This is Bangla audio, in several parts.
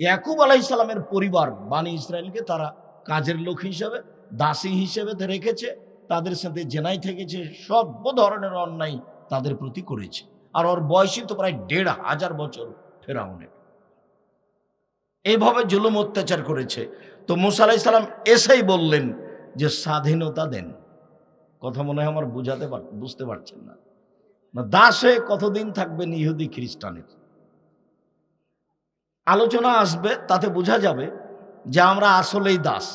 ইয়াকুব আলাহ ইসলামের পরিবার, বানি ইসরায়েলকে তারা কাজের লোক হিসেবে, দাসী হিসেবে রেখেছে, তাদের সাথে জেনাই থেকেছে সর্ব ধরনের অন্যায় তাদের প্রতি করেছে। আর ওর বয়সী তো প্রায় দেড় হাজার বছর ফেরাউনের। এইভাবে জুলুম অত্যাচার করেছে। তো মুসা আলাহ ইসলাম এসেই বললেন যে, স্বাধীনতা দেন। কথা মনে হয় আমার বুঝাতে বুঝতে পারছেন না, দাসে কতদিন থাকবেন ইহুদি খ্রিস্টানের? আলোচনা আসবে তাতে বোঝা যাবে যে আমরা আসলেই দাস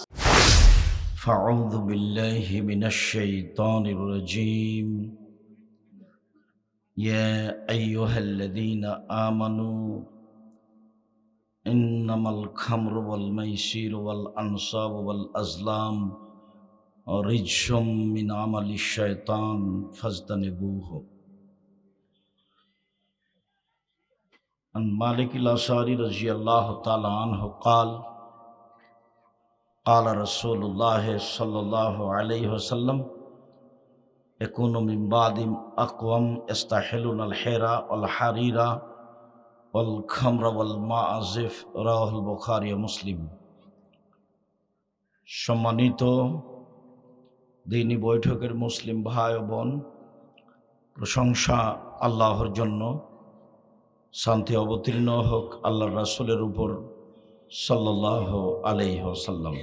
فأعوذ بالله من الشيطان الرجيم يا أيها الذين آمنوا إنما الخمر والميسير والأنصاب والأزلام رجس من عمل الشيطان فاجتنبوه عن مالك الأشعري رضي الله تعالى عنه قال قال رسول الله صلى الله عليه وسلم يكون من بعد أقوم يستحلون الحيرة والحريرة والخمر والمعازف رواه البخاري ومسلم সম্মানিত দিনী বৈঠকের মুসলিম ভাই ও বোন প্রশংসা আল্লাহর জন্য শান্তি অবতীর্ণ হোক আল্লাহ রাসুলের উপর সাল্লাহ আলাইসাল্লাম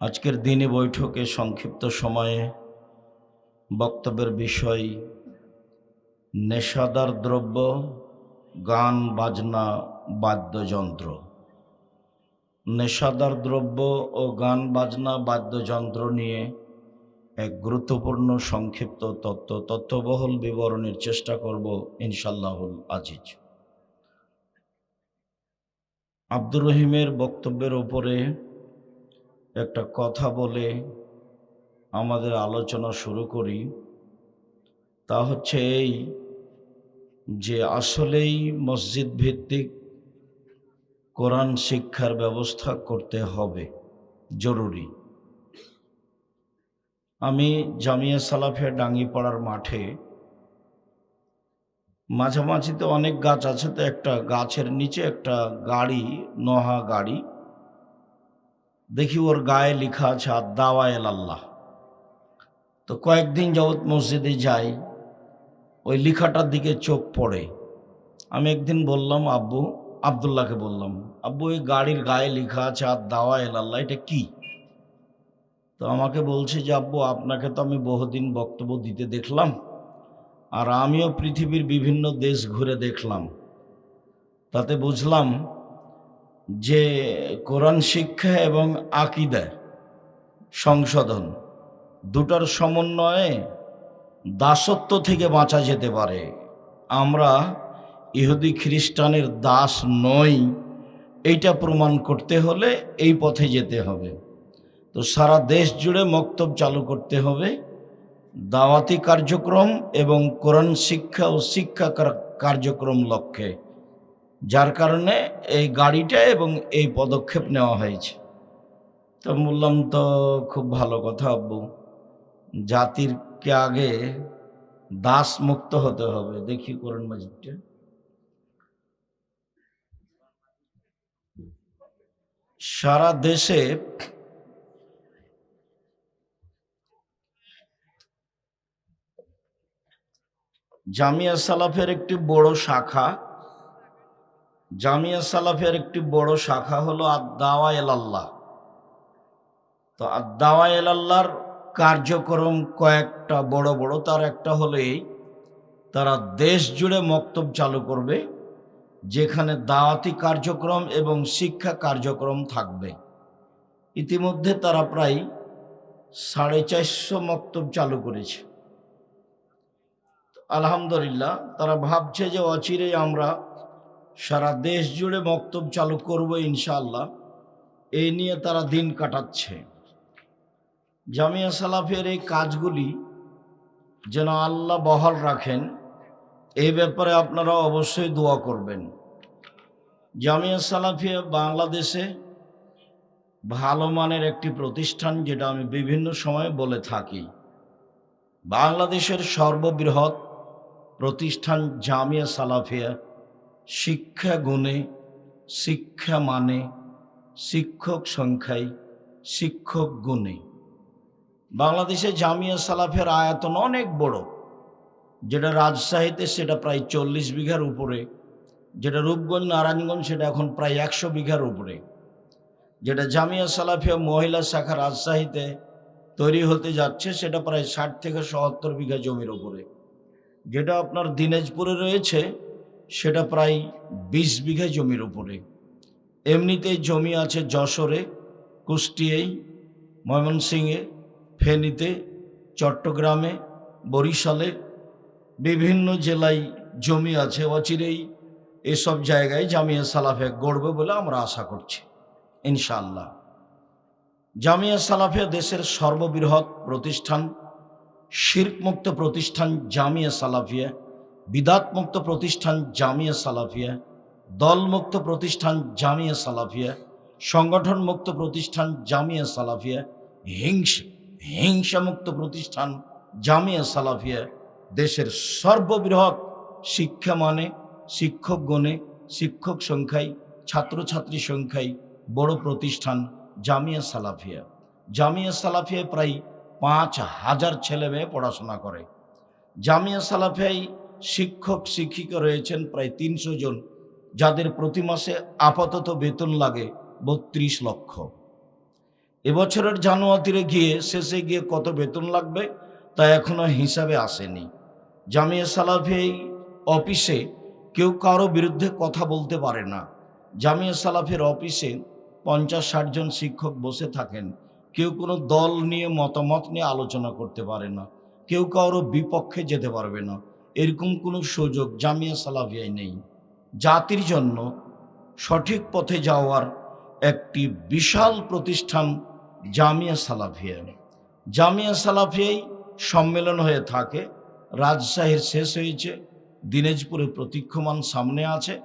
আজকের দিনে বৈঠকে সংক্ষিপ্ত সময়ে বক্তব্যের বিষয়, নেশাদার দ্রব্য, গান, বাজনা, বাদ্যযন্ত্র। নেশাদার দ্রব্য ও গান, বাজনা, বাদ্যযন্ত্র নিয়ে এক গুরুত্বপূর্ণ সংক্ষিপ্ত তত্ত্ব তথ্যবহল বিবরণের চেষ্টা করব ইনশাল্লাহুল আজিজ। আব্দুর রহিমের বক্তব্যের ওপরে একটা কথা বলে আমাদের আলোচনা শুরু করি। তা হচ্ছে এই যে আসলেই মসজিদ ভিত্তিক কোরআন শিক্ষার ব্যবস্থা করতে হবে, জরুরি। আমি জামিয়া সালাফিয়া ডাঙ্গিপাড়ার মাঠে। মাঝামাঝি তো অনেক গাছ আছে, তো একটা গাছের নিচে একটা গাড়ি, নহা গাড়ি। দেখি ওর গায়ে লেখা আছে আর দাওয়ায়েল আল্লাহ তো কয়েকদিন যাবৎ মসজিদে যাই, ওই লেখাটার দিকে চোখ পড়ে। আমি একদিন বললাম, আব্বু, আবদুল্লাহকে বললাম, আব্বু, ওই গাড়ির গায়ে লেখা আছে আর দাওয়ায়েল আল্লাহ এটা কি? তো আমাকে বলছে যে, আব্বু, আপনাকে তো আমি বহুদিন বক্তব্য দিতে দেখলাম আর আমিও পৃথিবীর বিভিন্ন দেশ ঘুরে দেখলাম। তাতে বুঝলাম যে কোরআন শিক্ষা এবং আকিদা সংশোধন দুটার সমন্বয়ে দাসত্ব থেকে বাঁচা যেতে পারে। আমরা ইহুদি খ্রিস্টানের দাস নই, এইটা প্রমাণ করতে হলে এই পথে যেতে হবে। তো সারা দেশ জুড়ে মক্তব চালু করতে হবে। দাওয়াতি কার্যক্রম এবং কোরআন শিক্ষা ও শিক্ষা কার্যক্রম লক্ষ্যে, যার কারণে এই গাড়িটা এবং এই পদক্ষেপ নেওয়া হয়েছে। তো বললাম তো খুব ভালো কথা আব্বু জাতিরকে আগে দাস মুক্ত হতে হবে। দেখি কোরআন মাজিদটা। সারা দেশে জামিয়া সালাফের একটি বড় শাখা। জামিয়া সালাফের একটি বড় শাখা হলো আদাওয়া আল্লাহ তো আদাওয়া আল্লাহর কার্যক্রম কয়েকটা বড় বড়, তার একটা হলো এই, তারা দেশ জুড়ে মক্তব চালু করবে, যেখানে দাওয়াতি কার্যক্রম এবং শিক্ষা কার্যক্রম থাকবে। ইতিমধ্যে তারা প্রায় সাড়ে চারশো মক্তব চালু করেছে। আলহামদুলিল্লাহ, তারা ভাবছে যে অচিরেই আমরা সারা দেশ জুড়ে মক্তব চালু করব ইনশাআল্লাহ। এই নিয়ে তারা দিন কাটাচ্ছে। জামিয়া সালাফের এই কাজগুলি যেন আল্লাহ বহাল রাখেন, এই ব্যাপারে আপনারা অবশ্যই দোয়া করবেন। জামিয়া সালাফিয়া বাংলাদেশে ভালো মানের একটি প্রতিষ্ঠান যেটা আমি বিভিন্ন সময়ে বলে থাকি। বাংলাদেশের সর্ববৃহৎ প্রতিষ্ঠান জামিয়া সালাফিয়া, শিক্ষা গুণে, শিক্ষা মানে শিক্ষক সংখ্যায়, শিক্ষক গুণে। বাংলাদেশে জামিয়া সালাফের আয়তন অনেক বড়। যেটা রাজশাহীতে সেটা প্রায় চল্লিশ বিঘার উপরে, যেটা রূপগঞ্জ, নারায়ণগঞ্জ সেটা এখন প্রায় একশো বিঘার উপরে। যেটা জামিয়া সালাফিয়া মহিলা শাখা রাজশাহীতে তৈরি হতে যাচ্ছে, সেটা প্রায় ষাট থেকে সত্তর বিঘা জমির উপরে। যেটা আপনার দিনাজপুরে রয়েছে, সেটা প্রায় বিশ বিঘা জমির উপরে। এমনিতেই জমি আছে যশোরে, কুষ্টিয়ায়, ময়মনসিংহে, ফেনীতে, চট্টগ্রামে, বরিশালে, বিভিন্ন জেলায় জমি আছে। অচিরেই এসব জায়গায় জামিয়া সালাফে গড়বে বলে আমরা আশা করছি, ইনশাআল্লাহ। জামিয়া সালাফিয়া দেশের সর্ববৃহৎ প্রতিষ্ঠান শির্কমুক্ত প্রতিষ্ঠান জামিয়া সালাফিয়া, বিদাতমুক্ত প্রতিষ্ঠান জামিয়া সালাফিয়া, দলমুক্ত প্রতিষ্ঠান জামিয়া সালাফিয়া সংগঠন মুক্ত প্রতিষ্ঠান জামিয়া সালাফিয়া, হিংসা, হিংসামুক্ত প্রতিষ্ঠান জামিয়া সালাফিয়া, দেশের সর্ববৃহৎ শিক্ষা মানে শিক্ষক গণে, শিক্ষক সংখ্যায়, ছাত্রছাত্রী সংখ্যায় বড় প্রতিষ্ঠান জামিয়া সালাফিয়া। জামিয়া সালাফিয়ায় প্রায় পাঁচ হাজার ছেলে মেয়ে পড়াশোনা করে। জামিয়া সালাফিয়ায় শিক্ষক, শিক্ষিকা রয়েছেন প্রায় তিনশো জন, যাদের প্রতি মাসে আপাতত বেতন লাগে বত্রিশ লক্ষ। এবছরের জানুয়ারিতে গিয়ে শেষে গিয়ে কত বেতন লাগবে তা এখনও হিসাবে আসেনি। জামিয়া সালাফি অফিসে কেউ কারও বিরুদ্ধে কথা বলতে পারে না। জামিয়া সালাফের অফিসে পঞ্চাশ ষাট জন শিক্ষক বসে থাকেন। কেউ কোনো দল নিয়ে, মতামত নিয়ে আলোচনা করতে পারে না। কেউ কারও বিপক্ষে যেতে পারবে না। এরকম কোনো সুযোগ জামিয়া সালাফিয়ায় নেই। জাতির জন্য সঠিক পথে যাওয়ার একটি বিশাল প্রতিষ্ঠান জামিয়া সালাফিয়া। জামিয়া সালাফিয়াই সম্মেলন হয়ে থাকে। রাজশাহীর শেষ হয়েছে। দিনাজপুরে প্রতীক্ষমান সামনে আছে।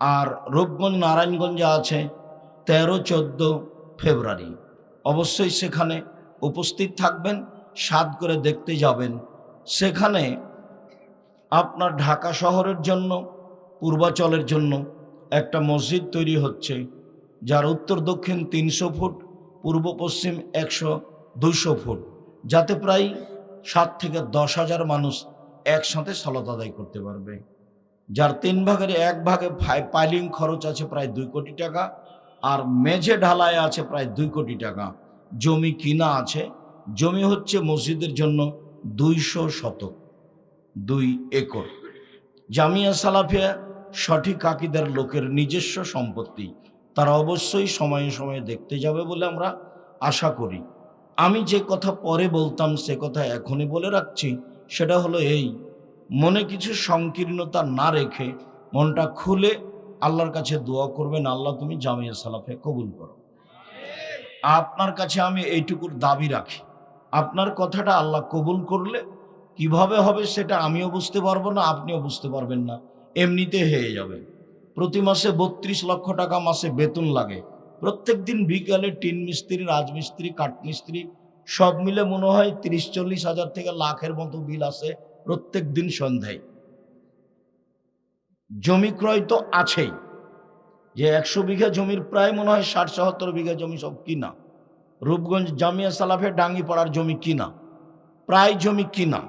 আর রূপগঞ্জ নারায়ণগঞ্জে আছে তেরো চোদ্দ ফেব্রুয়ারি। অবশ্যই সেখানে উপস্থিত থাকবেন সাদ করে দেখতে যাবেন। সেখানে আপনার ঢাকা শহরের জন্য, পূর্বাচলের জন্য একটা মসজিদ তৈরি হচ্ছে, যার উত্তর দক্ষিণ তিনশো ফুট, পূর্ব পশ্চিম একশো দুশো ফুট, যাতে প্রায় সাত থেকে দশ হাজার মানুষ একসাথে সলাত আদায় করতে পারবে। যার তিন ভাগের এক ভাগে পাইলিং খরচ আছে প্রায় দুই কোটি টাকা। আর মেঝে ঢালায় আছে প্রায় দুই কোটি টাকা। জমি কিনা আছে। জমি হচ্ছে মসজিদের জন্য দুইশো শতক, দুই একর। জামিয়া সালাফিয়া সঠিক আকিদার লোকের নিজস্ব সম্পত্তি। তারা অবশ্যই সময়ে সময়ে দেখতে যাবে বলে আমরা আশা করি। আমি যে কথা পরে বলতাম, সে কথা এখনই বলে রাখছি। সেটা হলো এই, মনে কিছু সংকীর্ণতা না রেখে মনটা খুলে আল্লাহর কাছে দোয়া করবেন, আল্লাহ তুমি জামিয়া সালাফে কবুল করো। আপনার কাছে আমি এইটুকুর দাবি রাখি। আপনার কথাটা আল্লাহ কবুল করলে কীভাবে হবে সেটা আমিও বুঝতে পারব না, আপনিও বুঝতে পারবেন না। এমনিতে হয়ে যাবে। প্রতি মাসে বত্রিশ লক্ষ টাকা মাসে বেতন লাগে। প্রত্যেক দিন বিকালে টিন মিস্ত্রি রাজমিস্ত্রি কাঠমিস্ত্রি সব মিলে মনে হয় তিরিশ চল্লিশ হাজার থেকে লাখের মতো বিল আসে প্রত্যেক দিন সন্ধ্যায়। জমি ক্রয় তো আছেই। যে একশো বিঘা জমির প্রায় মনে হয় ষাট সত্তর বিঘা জমি সব কিনা। রূপগঞ্জ জামিয়া সালাফে ডাঙ্গি পাড়ার জমি কিনা। প্রায় জমি কিনা।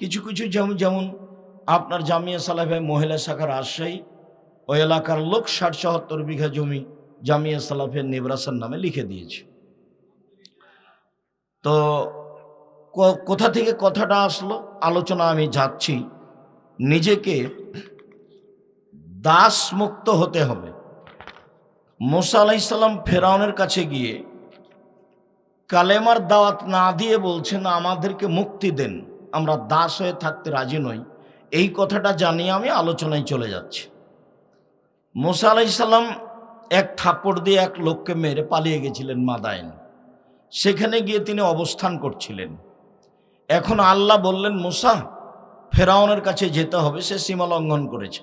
কিছু কিছু জমি যেমন আপনার জামিয়া সালাফে মহিলা শাখা রাজশাহী, ওই এলাকার লোক ষাট সত্তর বিঘা জমি জামিয়া সালাফের নেবরাসার নামে লিখে দিয়েছে। তো কোথা থেকে কথাটা আসলো? আলোচনা আমি যাচ্ছি নিজেকে দাস মুক্ত হতে হবে। মোসা আলাইসাল্লাম ফেরাউনের কাছে গিয়ে কালেমার দাওয়াত না দিয়ে বলছেন, আমাদেরকে মুক্তি দেন, আমরা দাস হয়ে থাকতে রাজি নই। এই কথাটা জানিয়ে আমি আলোচনায় চলে যাচ্ছি। মোসা আলাইসাল্লাম এক থাপ্পড় দিয়ে এক লোককে মেরে পালিয়ে গেছিলেন মাদায়ন সেখানে গিয়ে তিনি অবস্থান করছিলেন। এখন আল্লাহ বললেন, মুসা, ফেরাউনের কাছে যেতে হবে, সে সীমা লঙ্ঘন করেছে।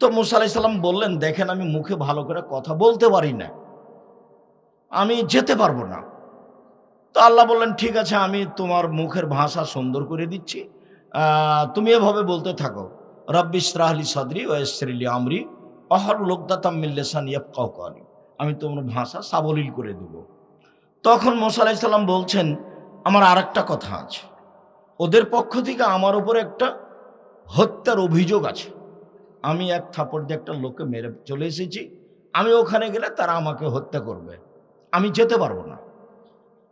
তো মুসা আলাইসাল্লাম বললেন, দেখেন, আমি মুখে ভালো করে কথা বলতে পারি না। আমি যেতে পারব না। তো আল্লাহ বললেন, ঠিক আছে, আমি তোমার মুখের ভাষা সুন্দর করে দিচ্ছি। তুমি এভাবে বলতে থাকো। রব্বিস রাহলি সদরি ওয়েসরিলি আমরি। অহর লোকদাতাম মিল্লেসান ইয়াফকাও করি আমি তোমার ভাষা সাবলীল করে দেব। তখন মোসা আলাইসাল্লাম বলছেন, আমার আর কথা আছে। ওদের পক্ষ থেকে আমার উপরে একটা হত্যার অভিযোগ আছে। আমি এক থাপড় দিয়ে একটা লোককে মেরে চলে এসেছি। আমি ওখানে গেলে তারা আমাকে হত্যা করবে। আমি যেতে পারব না।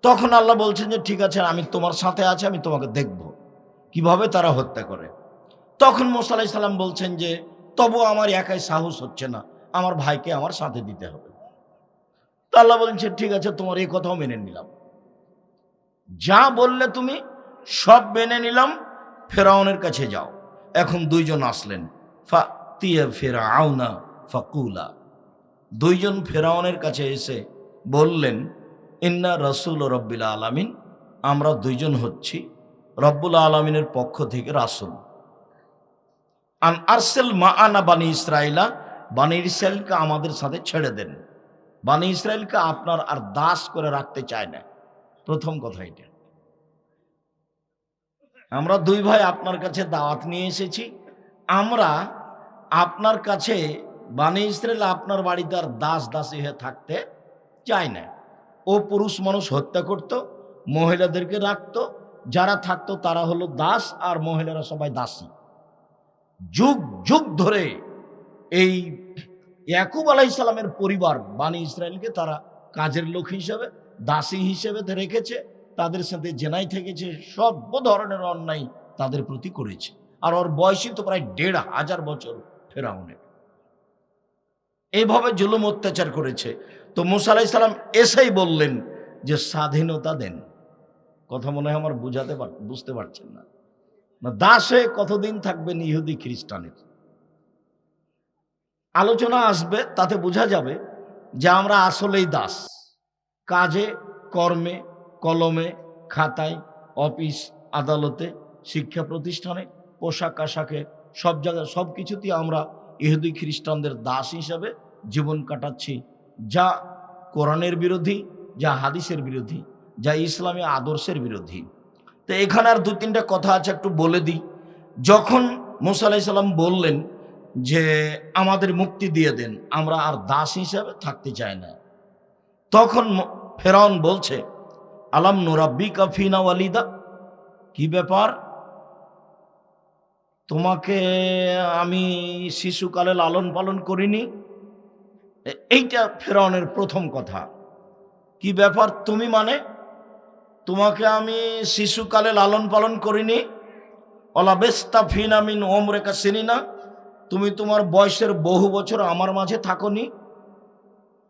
তখন আল্লাহ বলছেন যে, ঠিক আছে, আমি তোমার সাথে আছে, আমি তোমাকে দেখব। কীভাবে তারা হত্যা করে? তখন মোসা আলাহি সাল্লাম বলছেন যে তবু আমার একাই সাহস হচ্ছে না। আমার ভাইকে আমার সাথে দিতে হবে। তো আল্লাহ বলছেন ঠিক আছে, তোমার এই কথাও মেনে নিলাম। যা বললে তুমি, সব মেনে নিলাম। ফেরাউনের কাছে যাও। এখন দুইজন আসলেন। ফা তিয়া ফেরা ফাকুলা। দুইজন ফেরাউনের কাছে এসে বললেন, ইন্না রসুল রব্বিল আলামিন, আমরা দুইজন হচ্ছি রব্বুল আলমিনের পক্ষ থেকে রাসুল। আন আরসেল মা আনা বানি ইসরায়েলা বানি ইসরায়েলকে আমাদের সাথে ছেড়ে দেন। বানি ইসরায়েলকে আপনার আর দাস করে রাখতে চায় না। প্রথম কথা এটা। আমরা দুই ভাই আপনার কাছে দাওয়াত নিয়ে এসেছি। আমরা আপনার কাছে বানি ইসরায়েল আপনার বাড়িতে আর দাস দাসী হয়ে থাকতে চায় না। ও পুরুষ মানুষ হত্যা করত, মহিলাদেরকে রাখত, যারা থাকতো তারা হলো দাস আর মহিলারা সবাই দাসী। যুগ যুগ ধরে এই ইয়াকুব আলাহ ইসলামের পরিবার বানি ইসরায়েলকে তারা কাজের লোক হিসেবে, দাসী হিসেবে রেখেছে, তাদের সাথে জেনাই থেকেছে, সব ধরনের অন্যায় তাদের প্রতি করেছে। আর ওর বয়সই তো প্রায় দেড় হাজার বছর। ফেরাউনের। এইভাবে জুলুম অত্যাচার করেছে। তো মুসা আলাহ ইসলাম এসেই বললেন যে, স্বাধীনতা দেন। কথা মনে হয় আমার বুঝাতে বুঝতে পারছেন না। দাসে কতদিন থাকবেন ইহুদি খ্রিস্টানের? আলোচনা আসবে, তাতে বোঝা যাবে যে আমরা আসলেই দাস। কাজে, কর্মে, কলমে, খাতায়, অফিস, আদালতে, শিক্ষা প্রতিষ্ঠানে, পোশাক আশাকে সব জায়গায় সব কিছুতেই আমরা ইহুদি খ্রিস্টানদের দাস হিসাবে জীবন কাটাচ্ছি, যা কোরআনের বিরোধী, যা হাদিসের বিরোধী, যা ইসলামী আদর্শের বিরোধী। তো এখানে আর দু তিনটা কথা আছে, একটু বলে দিই। যখন মুসা আলাইসাল্লাম বললেন যে, আমাদের মুক্তি দিয়ে দেন, আমরা আর দাস হিসাবে থাকতে চাই না। তখন ফেরাউন বলছে, আলাম নোরাব্বি কাফিনা ওয়ালিদা? কি ব্যাপার? তোমাকে আমি শিশুকালে লালন পালন করিনি। এইটা ফেরাউনের প্রথম কথা। কি ব্যাপার? তুমি মানে? তোমাকে আমি শিশুকালে লালন পালন করিনি। অলাবেস্তা ফিনামিন ওমরেখা চিনি না তুমি তোমার বয়সের বহু বছর আমার মাঝে থাকনি।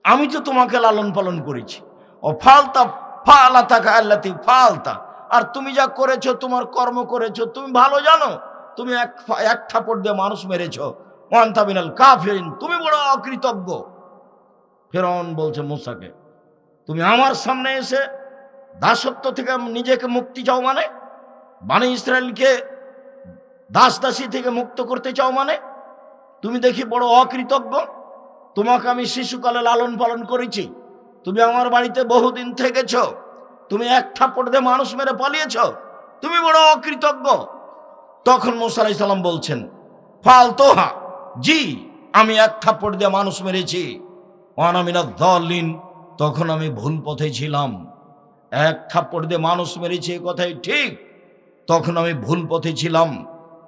আমি তো তোমাকে লালন পালন করেছি। ও ফালতা ফালা থাকা আল্লাতি ফালতা। আর তুমি যা করেছ, তোমার কর্ম করেছ, তুমি ভালো জানো? তুমি এক এক থাপড় দিয়ে মানুষ মেরেছ। ওয়ান্তাবিনাল কাফিরিন, তুমি বড় অকৃতজ্ঞ। ফেরন বলছে মুসাকে, তুমি আমার সামনে এসে দাসত্ব থেকে নিজেকে মুক্তি চাও মানে? বাণী ইসরায়েলকে দাস দাসী থেকে মুক্ত করতে চাও মানে? তুমি দেখি বড় অকৃতজ্ঞ। তোমাকে আমি শিশুকালে লালন পালন করেছি। তুমি আমার বাড়িতে বহুদিন থেকেছ। তুমি এক থাপ্পড় দিয়ে মানুষ মেরে পালিয়েছ। তুমি বড় অকৃতজ্ঞ। তখন মোসা বলছেন, ফাল তোহা, জি, আমি এক থাপ্পড় দিয়ে মানুষ মেরেছি। অনামিনা দলিন তখন আমি ভুল পথে ছিলাম। এক থাপ্পড় দিয়ে মানুষ মেরেছি এ কথাই ঠিক। তখন আমি ভুল পথে ছিলাম।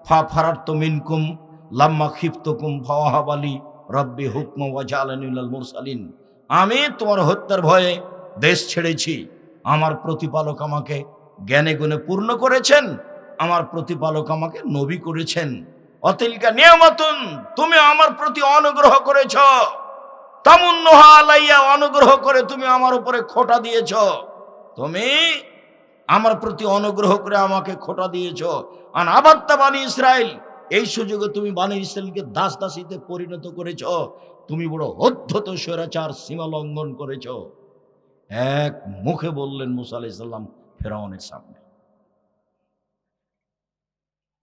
ফা ফারার্ত মিনকুম, লাম্মা খিপ্তকুম ফাওয়াহাবালি রব্বি হুকম ওয়াজালানুল আমি তোমার হত্যার ভয়ে দেশ ছেড়েছি। আমার প্রতিপালক আমাকে জ্ঞানে গুণে পূর্ণ করেছেন। আমার প্রতিপালক আমাকে নবী করেছেন। অতিলকা নিয়ামতুন, তুমি আমার প্রতি অনুগ্রহ করেছ। তামুন্নহা আলাইয়া অনুগ্রহ করে তুমি আমার উপরে খোটা দিয়েছ। তুমি আমার প্রতি অনুগ্রহ করে আমাকে খোটা দিয়েছ। আর আবাত্তা বাণী ইসরায়েল এই সুযোগে তুমি বাণী ইসরায়েলকে দাস দাসীতে পরিণত করেছ। তুমি বড় অধ্যত স্বৈরাচার সীমা লঙ্ঘন করেছ। এক মুখে বললেন মুসা আলাইসাল্লাম ফেরাউনের সামনে।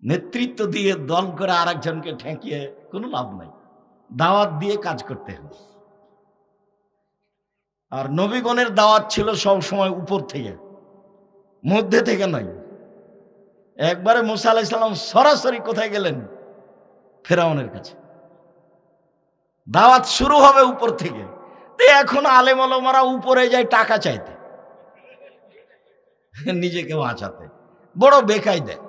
নেতৃত্ব দিয়ে দল করে আর একজনকে ঠেকিয়ে কোনো লাভ নাই। দাওয়াত দিয়ে কাজ করতে হবে। আর নবীগণের দাওয়াত ছিল সব সময় উপর থেকে, মধ্যে থেকে নয়। একবারে মুসা আলাইসাল্লাম সরাসরি কোথায় গেলেন? ফেরাউনের কাছে। দাওয়াত শুরু হবে উপর থেকে। এখন আলেম আলমারা উপরে যায় টাকা চাইতে। নিজেকে বাঁচাতে বড় বেকাই দেয়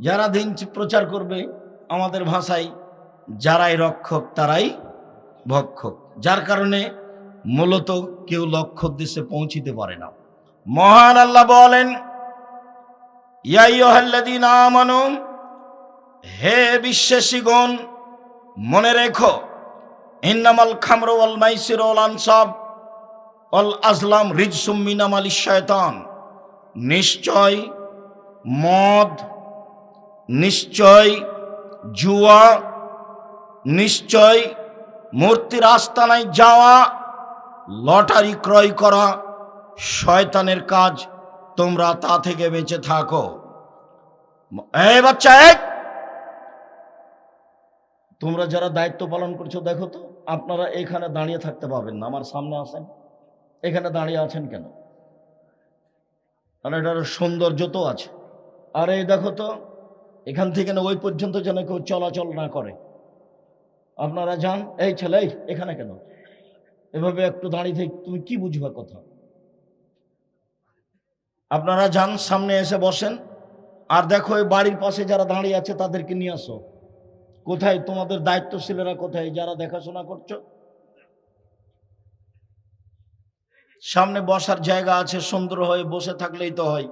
যারা দিন প্রচার করবে আমাদের ভাষায়, যারাই রক্ষক তারাই ভক্ষক। যার কারণে মূলত কেউ লক্ষ্য উদ্দেশ্যে পৌঁছিতে পারে না। মহান আল্লাহ বলেন হে বিশ্বাসীগণ, মনে রেখো, ইন্নামাল খামরু ওয়াল মাইসির ওয়াল আনসাব ওয়াল আজলাম মিনামালিশ শয়তান। নিশ্চয় মদ নিশ্চয় জুয়া, নিশ্চয় মূর্তির আস্তানায় যাওয়া, লটারি ক্রয় করা শয়তানের কাজ তোমরা তা থেকে বেঁচে থাকো। এই বাচ্চা এক তোমরা যারা দায়িত্ব পালন করছ, দেখো তো, আপনারা এখানে দাঁড়িয়ে থাকতে পারবেন না। আমার সামনে আসেন। এখানে দাঁড়িয়ে আছেন কেন? আর এটার সৌন্দর্য তো আছে। আর, দেখো তো এখান থেকে না ওই পর্যন্ত যেন কেউ চলাচল না করে। আপনারা যান। এই ছেলে এখানে কেন? এভাবে একটু দাঁড়িয়ে থেকে তুমি কি বুঝবা কথা? আপনারা যান, সামনে এসে বসেন। আর দেখো, এই বাড়ির পাশে যারা দাঁড়িয়ে আছে, তাদেরকে নিয়ে আসো। কোথায় তোমাদের দায়িত্বশীলেরা কোথায়? যারা দেখাশোনা করছ? সামনে বসার জায়গা আছে, সুন্দর হয়ে, বসে থাকলেই তো হয়।